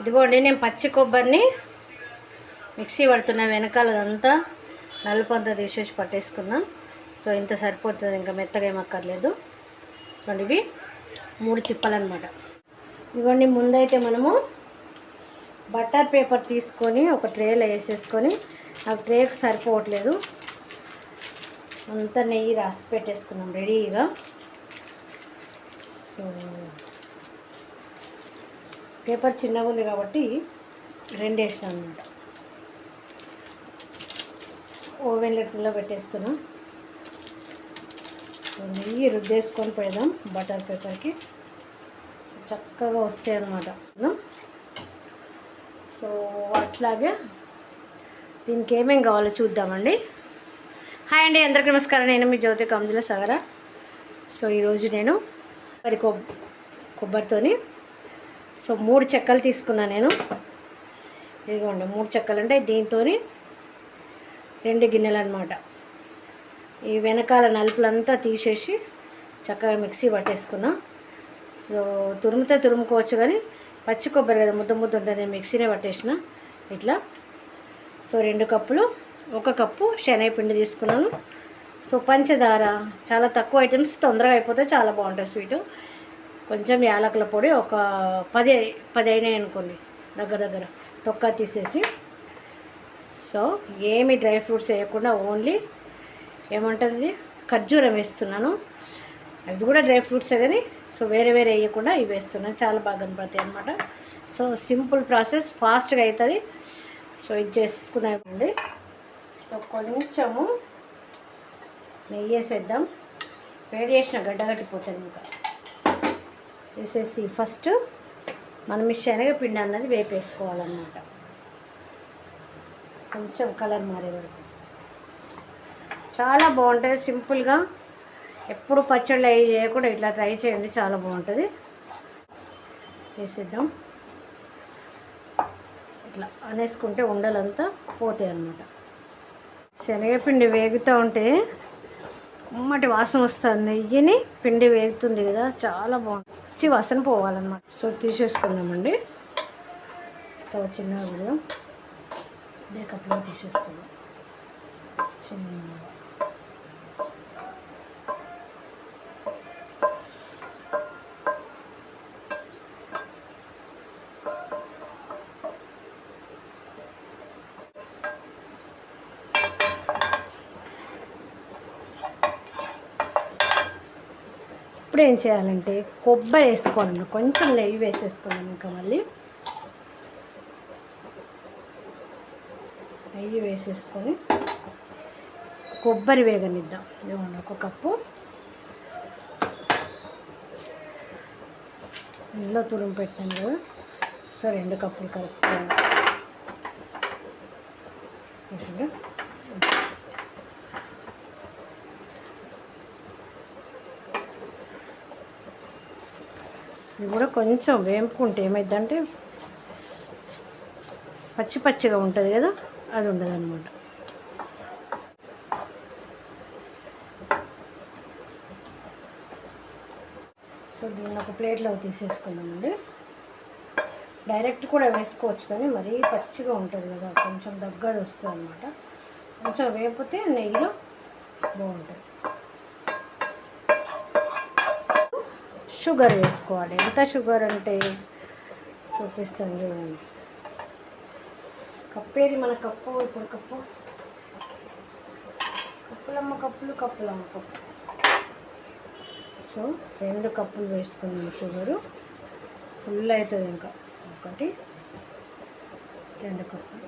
ఇదిగోండి నేను పచ్చి కొబ్బరిని మిక్సీ పడుతున్నా వెనకాలదంతా నలుపు అంతా తీసేసి పట్టేసుకున్నా. సో ఇంత సరిపోతుంది ఇంకా మెత్తగా ఏమక్కర్లేదు చూడండి ఇవి మూడు చిప్పలు అనమాట ఇదిగోండి ముందైతే మనము బట్టర్ పేపర్ తీసుకొని ఒక ట్రేలో వేసేసుకొని ఆ ట్రేకి సరిపోవట్లేదు. అంతా నెయ్యి రాసి పెట్టేసుకున్నాం రెడీగా. సో పేపర్ చిన్నగా ఉంది కాబట్టి రెండు వేసిన అనమాట ఓవెన్ లెటర్లో పెట్టేస్తున్నా. సో నెయ్యి రుద్దేసుకొని పెడదాం బటర్ పేపర్కి. చక్కగా వస్తాయి అన్నమాట. సో అట్లాగే దీనికి ఏమేమి కావాలో చూద్దామండి. హాయ్ అండి అందరికీ నమస్కారం. నేను మీ జ్యోతి కమ్జుల సగర. సో ఈరోజు నేను మరి కొబ్బరితోని సో మూడు చెక్కలు తీసుకున్నా నేను. ఇదిగోండి మూడు చెక్కలు అంటే దీంతో రెండు గిన్నెలు అనమాట ఈ వెనకాల నలుపులంతా తీసేసి చక్కగా మిక్సీ పట్టేసుకున్నా. సో తురుముతే తురుముకోవచ్చు కానీ పచ్చి కొబ్బరి కదా ముద్ద ముద్ద ఉంటుంది నేను మిక్సీనే పట్టేసిన ఇట్లా. సో రెండు కప్పులు ఒక కప్పు శనగపిండి తీసుకున్నాను. సో పంచదార చాలా తక్కువ ఐటమ్స్ తొందరగా అయిపోతే చాలా బాగుంటుంది స్వీటు. కొంచెం యాలకుల పొడి ఒక పది పది అయినాయి అనుకోండి దగ్గర దగ్గర తొక్క తీసేసి. సో ఏమి డ్రై ఫ్రూట్స్ వేయకుండా ఓన్లీ ఏమంటుంది ఖర్జూరం వేస్తున్నాను. అవి కూడా డ్రై ఫ్రూట్సే కానీ సో వేరే వేరే వేయకుండా ఇవి వేస్తున్నాను. చాలా బాగా కనపడతాయి అనమాట సో సింపుల్ ప్రాసెస్ ఫాస్ట్గా అవుతుంది సో ఇది చేసుకున్నామండి సో కొంచెము నెయ్యి వేసేద్దాం. వేడి చేసిన గడ్డగట్టిపోతుంది ఇంకా. వేసేసి ఫస్ట్ మనం ఈ శనగపిండి అన్నది వేపేసుకోవాలన్నమాట. కొంచెం కలర్ మారే వరకు. చాలా బాగుంటుంది. సింపుల్గా ఎప్పుడు పచ్చళ్ళు అవి చేయకుండా ఇట్లా ట్రై చేయండి. చాలా బాగుంటుంది. చేసేద్దాం. ఇట్లా అనేసుకుంటే ఉండలంతా పోతాయి అన్నమాట. శనగపిండి వేగుతూ ఉంటే ఉమ్మటి వాసన వస్తుంది. నెయ్యిని పిండి వేగుతుంది కదా. చాలా బాగుంటుంది. మంచి వాసన పోవాలన్నమాట. సో తీసేసుకున్నామండి స్టవ్ చిన్నగా పెడదాం ఇదే కప్పులో తీసేసుకుందాం. చిన్నగా ఇప్పుడు ఏం చేయాలంటే కొబ్బరి వేసుకోవాలి కొంచెం నెయ్యి వేసేసుకోవాలి ఇంకా మళ్ళీ. నెయ్యి వేసేసుకొని కొబ్బరి వేగనిద్దాం. ఇవ్వండి ఒక కప్పు. ఇందులో తురుము పెట్టాను కదా. సో రెండు కప్పులు కలుపుకోవాలి. ఇది కూడా కొంచెం వేంపుకుంటే ఏమైందంటే పచ్చి పచ్చిగా ఉంటుంది కదా అది ఉండదు అనమాట సో దీన్ని ఒక ప్లేట్లో తీసేసుకున్నామండి డైరెక్ట్ కూడా వేసుకోవచ్చు కానీ మరీ పచ్చిగా ఉంటుంది కదా కొంచెం దగ్గర వస్తుంది అనమాట కొంచెం వేపితే నెయ్యిలో బాగుంటుంది. షుగర్ వేసుకోవాలి. ఎంత షుగర్ అంటే చూపిస్తాను చూడండి. కప్పేది మన కప్పు ఇప్పుడు కప్పు. కప్పులమ్మ కప్పులు కప్పులమ్మ కప్పు. సో రెండు కప్పులు వేసుకున్నాం షుగరు. ఫుల్ అవుతుంది ఇంకా. ఒకటి రెండు కప్పులు.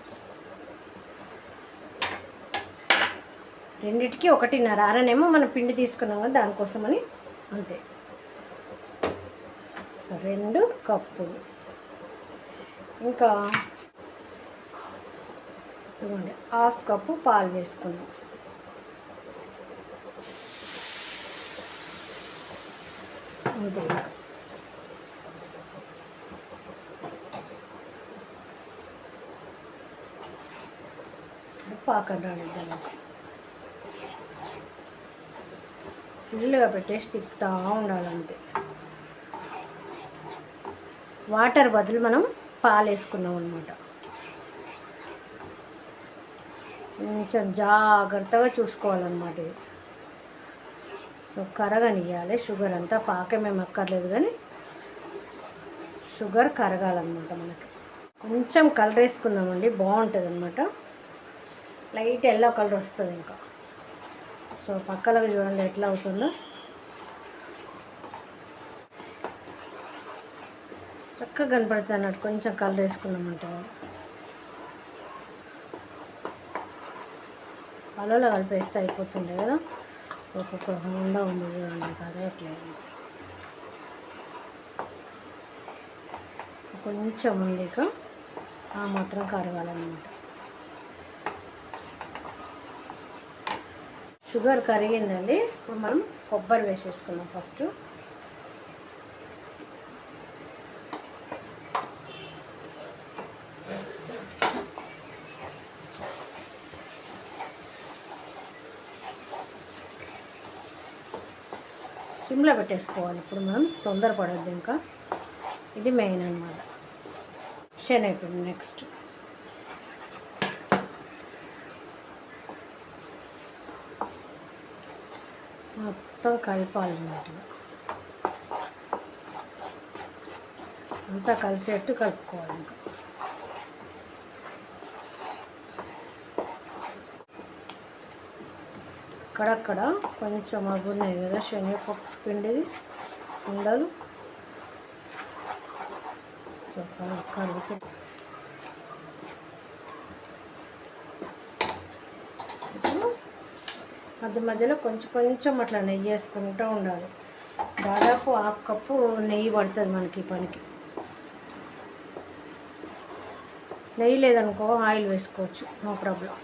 రెండిటికి ఒకటిన్నర. అరనేమో మనం పిండి తీసుకున్నాం కదా దానికోసమని. అంతే. రెండు కప్పులు. ఇంకా ఇవ్వండి హాఫ్ కప్పు పాలు వేసుకున్నాం అంతే పాకం రానిద్దాం. ఫుల్గా పెట్టేసి తిప్పుతూ ఉండాలంతే. వాటర్ బదులు మనం పాలు వేసుకున్నాం అనమాట కొంచెం జాగ్రత్తగా చూసుకోవాలన్నమాట ఇది. సో కరగనియాలి షుగర్ అంతా పాకమేం అక్కర్లేదు కానీ షుగర్ కరగాలన్నమాట మనకి. కొంచెం కలర్ వేసుకుందామండి. బాగుంటుంది అనమాట లైట్ ఎల్లో కలర్ వస్తుంది ఇంకా. సో పక్కలకు చూడండి ఎట్లా అవుతుందో. చక్కగా కనపడుతుంది అన్నట్టు. కొంచెం కలర్ వేసుకున్నామంటే. పాలలో కలిపేస్తే అయిపోతుండే కదా. ఒక్కొక్క హోండా ఉంది చూడండి కదా అట్లా. కొంచెం ఉంది ఇక. ఆ మాత్రం కరగాలన్నమాట. షుగర్ కరిగిందండి. ఇప్పుడు మనం కొబ్బరి వేసేసుకున్నాం ఫస్ట్. సిమ్లో పెట్టేసుకోవాలి. ఇప్పుడు మనం తొందరపడద్దు ఇంకా. ఇది మెయిన్ అనమాట శనగపిండి నెక్స్ట్ మొత్తం కలపాలన్నమాట. అంతా కలిసేట్టు కలుపుకోవాలి ఇంకా. అక్కడక్కడ కొంచెం అగున్నాయి కదా శనగపప్పు పిండిది. ఉండలు సో కలుపు మధ్య మధ్యలో కొంచెం కొంచెం అట్లా నెయ్యి వేసుకుంటూ ఉండాలి. దాదాపు హాఫ్ కప్పు నెయ్యి పడుతుంది మనకి పనికి. నెయ్యి లేదనుకో ఆయిల్ వేసుకోవచ్చు. No problem.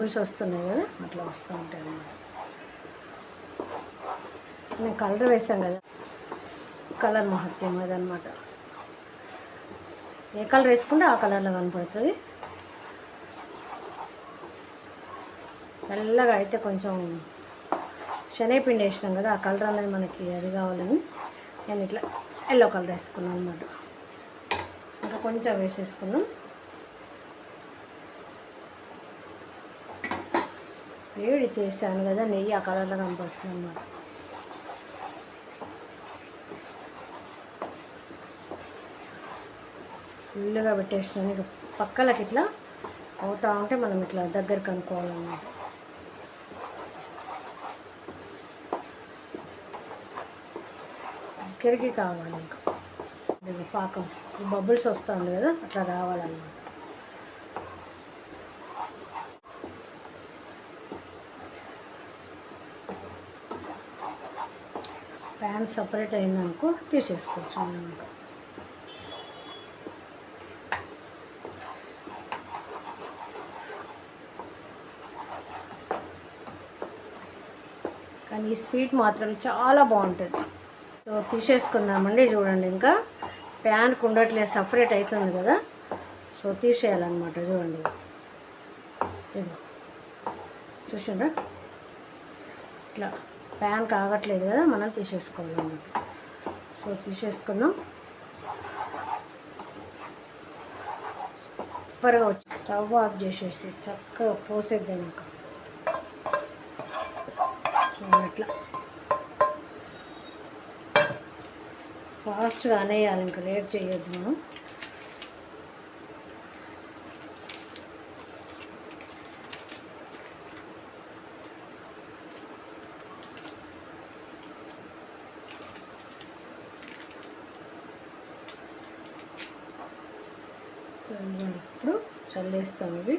బబుల్స్ వస్తున్నాయి కదా అట్లా వస్తూ ఉంటాయి అన్నమాట. నేను కలర్ వేసాం కదా కలర్ మహత్యం అదనమాట ఏ కలర్ వేసుకుంటే ఆ కలర్లో కనపడుతుంది. తెల్లగా అయితే కొంచెం శనగపిండి వేసినాం కదా ఆ కలర్ అనేది మనకి అది కావాలని నేను ఇట్లా ఎల్లో కలర్ వేసుకున్నాను అనమాట ఇంకా కొంచెం వేసేసుకున్నాం. వేడి చేశాను కదా నెయ్యి ఆ కలర్లో కనపడుతుంది అన్నమాట. ఫుల్గా పెట్టేసినాను. ఇక పక్కలకి ఇట్లా అవుతా ఉంటే మనం ఇట్లా దగ్గరికి అనుకోవాలన్నమాట దగ్గరికి కావాలి ఇంకా. పాకం. బబుల్స్ వస్తుంది కదా అట్లా రావాలన్నమాట. ప్యాన్ సపరేట్ అయిందనుకో తీసేసుకోవచ్చు. మనం కానీ ఈ స్వీట్ మాత్రం చాలా బాగుంటుంది. సో తీసేసుకున్నామండి చూడండి ఇంకా. ప్యాన్కి ఉండట్లేదు సపరేట్ అవుతుంది కదా. సో తీసేయాలన్నమాట చూడండి. చూసారా ఇట్లా. ప్యాన్ కాగట్లేదు కదా మనం తీసేసుకోవాలన్నమాట సో తీసేసుకున్నాం సూపర్గా వచ్చి స్టవ్ ఆఫ్ చేసేసి చక్కగా పోసేద్దాం ఇంకా. అట్లా. ఫాస్ట్గా అనేయాలి ఇంకా లేట్ చేయొద్దు మనం. సో ఇప్పుడు చల్లేస్తాం ఇవి.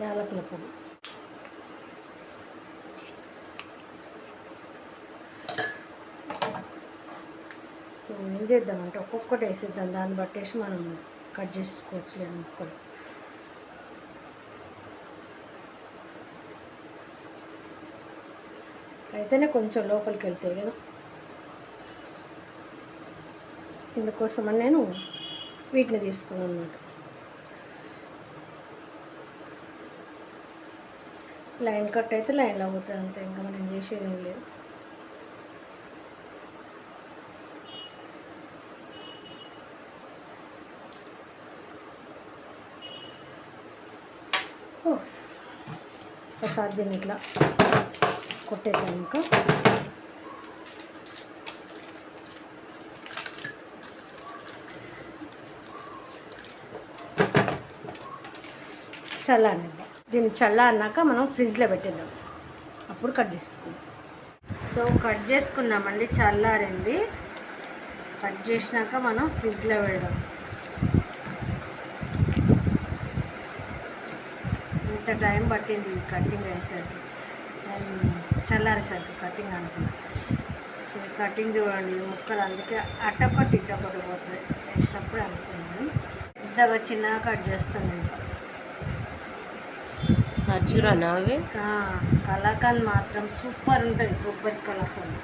యాలకుల పొడి. సో ఏం చేద్దామంటే ఒక్కొక్కటి వేసిద్దాం. దాన్ని బట్టేసి మనం కట్ చేసుకోవచ్చు ముక్కలు. అయితేనే కొంచెం లోపలికి వెళ్తాయి కదా. ఇందుకోసమని నేను వీటిని తీసుకున్నాను అన్నమాట లైన్ కట్ అయితే లైన్లో అవుతుంది అంతే ఇంకా మనం చేసేది ఏం లేదు. సాధ్యం ఇట్లా కొట్టేద్దాం ఇంకా. చల్లారిద్దాం దీన్ని చల్లారినాక మనం ఫ్రిడ్జ్లో పెట్టేద్దాం. అప్పుడు కట్ చేసుకుందాం. సో కట్ చేసుకున్నామండి చల్లారింది. కట్ చేసినాక మనం ఫ్రిడ్జ్లో పెడదాం. ఇంత టైం పట్టింది కటింగ్ అయ్యేసరికి. చల్లారేసరికి కటింగ్ అనుకున్నా. సో కటింగ్ చూడండి ముక్కలు అందుకే అట్టొకటి ఇట్టొకటి పోతుంది. వేసినప్పుడు అనుకున్నాను పెద్దగా చిన్నగా కట్ చేస్తాను ఇంకా ఖర్జూరానా అవి? ఇంకా కలాకాండ్ మాత్రం సూపర్ ఉంటుంది కొబ్బరి కలాకాండ్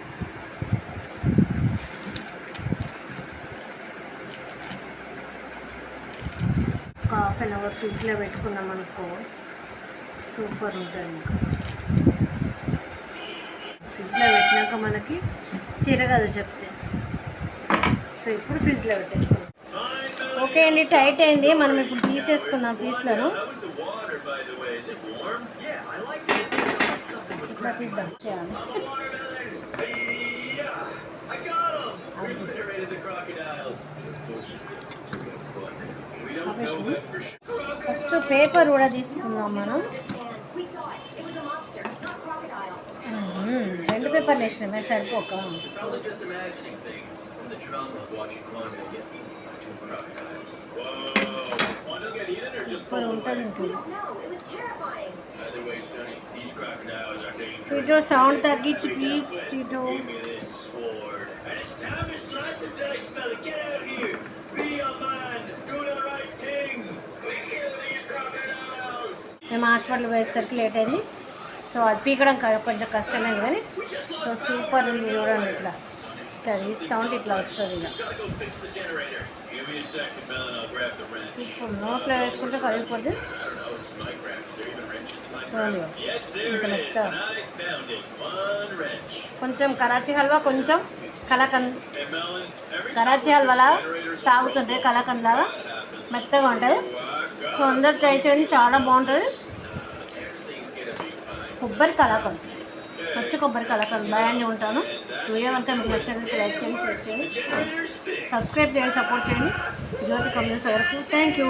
ఒక హాఫ్ అన్ అవర్ ఫ్రిడ్జ్లో పెట్టుకున్నాం అనుకో సూపర్ ఉంటుంది ఇంకా. ఫ్రిడ్జ్లో పెట్టినాక మనకి తిరగదు చెప్తే. సో ఇప్పుడు ఫ్రిడ్జ్లో పెట్టేసుకున్నాం ఓకే అండి టైట్ అయింది మనం ఇప్పుడు తీసేసుకుందాం పీస్లను. ఫస్ట్ పేపర్ కూడా తీసుకుందాం మనం. రెండు పేపర్లు వేసినామే సరిపోక సూపర్ ఉంటుంది సీటో సౌండ్ తగ్గించి ప్లీజ్ సీటో మేము హాస్పిటల్ పోయేసరికి లేట్ అయింది సో అది పీకడం కొంచెం కష్టమే కానీ సో సూపర్ ఉంది చూడండి ఇట్లా డిస్కౌంట్ ఇట్లా వస్తుంది ఇప్పుడు నోట్లో వేసుకుంటే కొంచెం కరాచీ హల్వా కొంచెం కలకన్ కరాచీ హల్వాలా? సాగుతుంటే కలకన్ లాగా మెత్తగా ఉంటుంది? సో అందరు ట్రై చేయండి చాలా బాగుంటుంది. కొబ్బరి కలకన్ మంచి కొబ్బరి కలకన్ బయాన్ని ఉంటాను వీడియో కనుక మీకు నచ్చినట్లయితే లైక్ చేయండి షేర్ చేయండి. సబ్స్క్రైబ్ చేయండి సపోర్ట్ చేయండి. జ్యోతి కమ్యూనిస్ వరకు. Thank you.